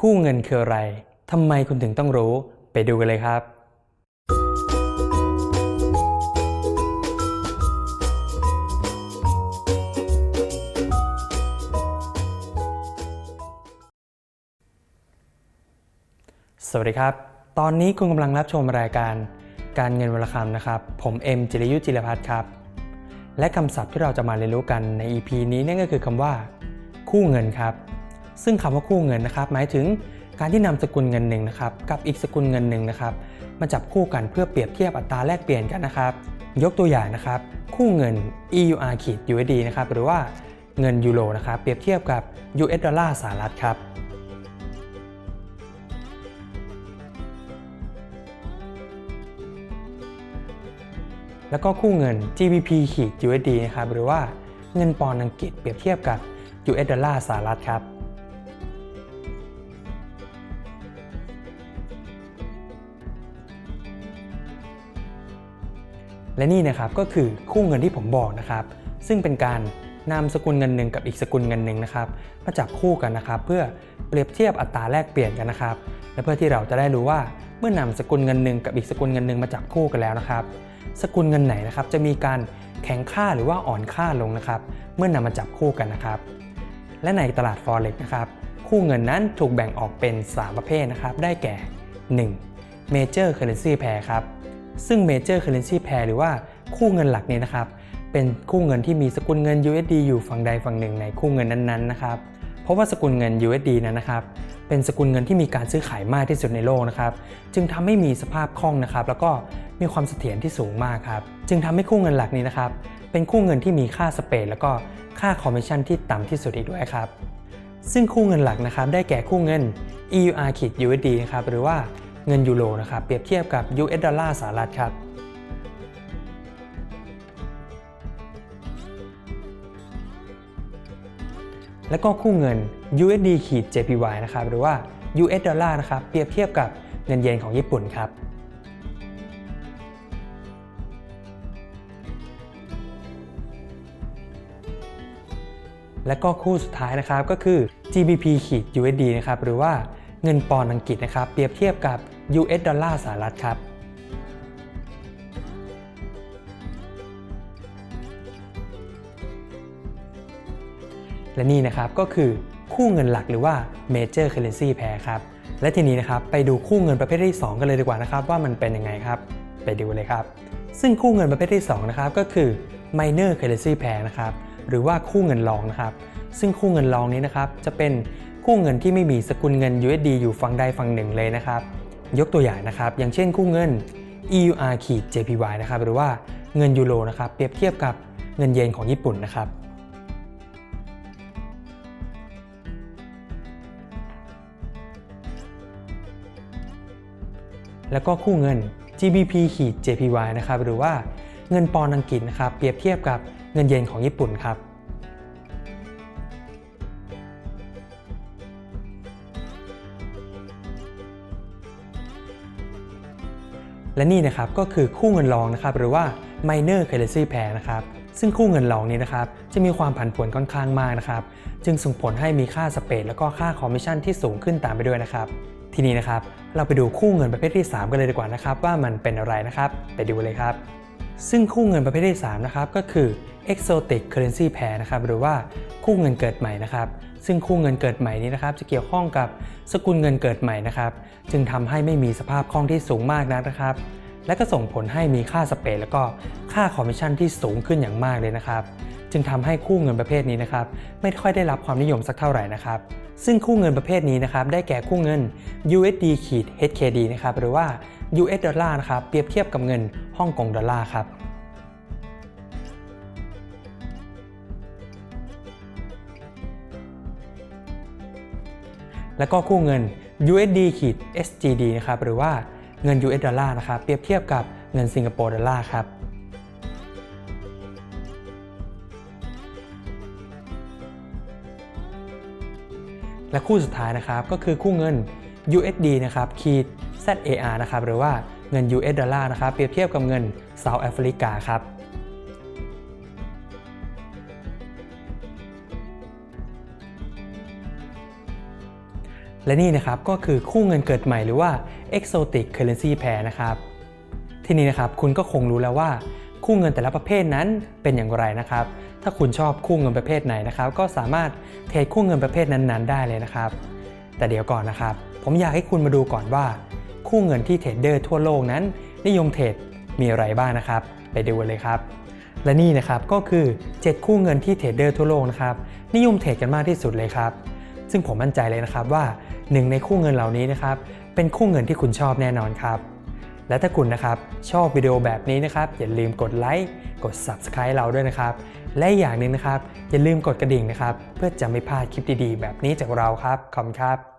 คู่เงินคืออะไรทำไมคุณถึงต้องรู้ ไปดูกันเลยครับ สวัสดีครับ ตอนนี้คุณกำลังรับชมรายการ การเงินวลคำนะครับ ผมเอ็มจิรยุทธจิรพัฒน์ครับ และคำศัพท์ที่เราจะมาเรียนรู้กันใน EP นี้นั่นก็คือคำว่า คู่เงินครับ ซึ่งคำว่าคู่เงินนะครับ หมายถึงการที่นำสกุลเงินหนึ่งนะครับ กับอีกสกุลเงินหนึ่งนะครับ มาจับคู่กันเพื่อเปรียบเทียบอัตราแลกเปลี่ยนกันนะครับ ยกตัวอย่างนะครับ คู่เงิน EUR ขีด USD นะครับหรือว่าเงินยูโรนะครับเปรียบเทียบกับ US ดอลลาร์สหรัฐครับแล้วก็คู่เงิน GBP ขีด USD นะครับหรือว่าเงินปอนด์อังกฤษเปรียบเทียบกับ US ดอลลาร์สหรัฐครับ และนี่นะครับก็คือคู่เงินที่ผมบอกนะครับ ซึ่งเป็นการนำสกุลเงินหนึ่งกับอีกสกุลเงินหนึ่งนะครับมาจับคู่กันนะครับ เพื่อเปรียบเทียบอัตราแลกเปลี่ยนกันนะครับ และเพื่อที่เราจะได้รู้ว่าเมื่อนำสกุลเงินหนึ่งกับอีกสกุลเงินหนึ่งมาจับคู่กันแล้วนะครับ สกุลเงินไหนนะครับ จะมีการแข็งค่าหรือว่าอ่อนค่าลงนะครับ เมื่อนำมาจับคู่กันนะครับ และในตลาด Forex นะครับคู่เงินนั้นถูกแบ่งออกเป็น 3 ประเภทนะครับ ได้แก่ 1. Major Currency Pair ครับ ซึ่ง Major Currency Pair หรือว่าคู่เงินหลักนี้นะครับ เป็นคู่เงินที่มีสกุลเงิน USD อยู่ฝั่งใดฝั่งหนึ่งในคู่เงินนั้นๆนะครับ เพราะว่าสกุลเงิน USD นั้นนะครับ เป็นสกุลเงินที่มีการซื้อขายมากที่สุดในโลกนะครับ จึงทำให้มีสภาพคล่องนะครับ แล้วก็มีความเสถียรที่สูงมากครับ จึงทำให้คู่เงินหลักนี้นะครับ เป็นคู่เงินที่มีค่าสเปรดแล้วก็ค่าคอมมิชชั่นที่ต่ำที่สุดอีกด้วยครับ ซึ่งคู่เงินหลักนะครับ ได้แก่คู่เงิน EUR ขีด USD นะครับ หรือว่า เงินยูโรนะครับเปรียบเทียบกับ US ดอลลาร์สหรัฐครับแล้วก็คู่เงิน USD ขีด JPY นะครับหรือว่า US ดอลลาร์นะครับเปรียบเทียบกับเงินเยนของญี่ปุ่นครับและก็คู่สุดท้ายนะครับก็คือ GBP ขีด USD นะครับหรือว่าเงินปอนด์อังกฤษนะครับเปรียบเทียบกับ US ดอลลาร์สหรัฐครับ และนี่นะครับก็คือคู่เงินหลักหรือว่า Major Currency Pair ครับ และทีนี้นะครับไปดูคู่เงินประเภทที่ 2 กันเลยดีกว่านะครับ ว่ามันเป็นยังไงครับ ไปดูเลยครับ ซึ่งคู่เงินประเภทที่ 2 นะครับ ก็คือ Minor Currency Pair นะครับ หรือว่าคู่เงินรองนะครับ ซึ่งคู่เงินรองนี้นะครับจะเป็นคู่เงินที่ไม่มีสกุลเงิน USD อยู่ฝั่งใดฝั่งหนึ่งเลยนะครับ ยกตัวอย่างนะครับ อย่างเช่นคู่เงิน EUR ขีด JPY นะครับ หรือว่าเงินยูโรนะครับ เปรียบเทียบกับเงินเยนของญี่ปุ่นนะครับ แล้วก็คู่เงิน GBP ขีด JPY นะครับ หรือว่าเงินปอนด์อังกฤษนะครับ เปรียบเทียบกับเงินเยนของญี่ปุ่นครับ และนี่นะครับก็คือคู่เงินรองนะครับหรือว่า minor currency pair นะครับซึ่งคู่เงินรองนี้นะครับจะมีความผันผวนค่อนข้างมากนะครับจึงส่งผลให้มีค่าสเปรดและก็ค่าคอมมิชชั่นที่สูงขึ้นตามไปด้วยนะครับทีนี้นะครับเราไปดูคู่เงินประเภทที่ 3 กันเลยดีกว่านะครับว่ามันเป็นอะไรนะครับไปดูเลยครับ ซึ่งคู่เงินประเภทที่ 3 นะครับ ก็คือ exotic currency pair นะครับ หรือว่าคู่เงินเกิดใหม่นะครับ ซึ่งคู่เงินเกิดใหม่นี้นะครับ จะเกี่ยวข้องกับสกุลเงินเกิดใหม่นะครับ จึงทำให้ไม่มีสภาพคล่องที่สูงมากนักนะครับ และก็ส่งผลให้มีค่าสเปรดแล้วก็ค่าคอมมิชชั่นที่สูงขึ้นอย่างมากเลยนะครับ จึงทำให้คู่เงินประเภทนี้นะครับไม่ค่อยได้รับความนิยมสักเท่าไหร่นะครับ ซึ่งคู่เงินประเภทนี้นะครับได้แก่คู่เงิน USD ขีด HKD นะครับหรือว่า US ดอลลาร์นะครับเปรียบเทียบกับเงินฮ่องกงดอลลาร์ครับแล้วก็คู่เงิน USD ขีด SGD นะครับหรือว่าเงิน US ดอลลาร์นะครับเปรียบเทียบกับเงินสิงคโปร์ดอลลาร์ครับ และคู่สุดท้ายนะครับก็คือคู่เงิน USD นะครับขีด ZAR นะครับหรือว่าเงิน US ดอลลาร์นะครับเปรียบเทียบกับเงินเซาท์แอฟริกาครับและนี่นะครับก็คือคู่เงินเกิดใหม่หรือว่า exotic currency pair นะครับ ทีนี้นะครับคุณก็คงรู้แล้วว่า คู่เงินแต่ละประเภทนั้นเป็นอย่างไรนะครับ ถ้าคุณชอบคู่เงินประเภทไหนนะครับ ก็สามารถเทรดคู่เงินประเภทนั้นๆ ได้เลยนะครับ แต่เดี๋ยวก่อนนะครับ ผมอยากให้คุณมาดูก่อนว่า คู่เงินที่เทรดเดอร์ทั่วโลกนั้น นิยมเทรดมีอะไรบ้างนะครับ ไปดูเลยครับ และนี่นะครับก็คือ 7 คู่เงินที่เทรดเดอร์ทั่วโลกนะครับนิยมเทรดกันมากที่สุดเลยครับ ซึ่งผมมั่นใจเลยนะครับว่าหนึ่งในคู่เงินเหล่านี้นะครับเป็นคู่เงินที่คุณชอบแน่นอนครับ และถ้าคุณนะครับชอบวิดีโอแบบนี้นะครับ อย่าลืมกดไลค์กด Subscribe เราด้วยนะครับ และอย่างหนึ่งนะครับ อย่าลืมกดกระดิ่งนะครับ เพื่อจะไม่พลาดคลิปดีๆ แบบนี้จากเราครับขอบคุณครับ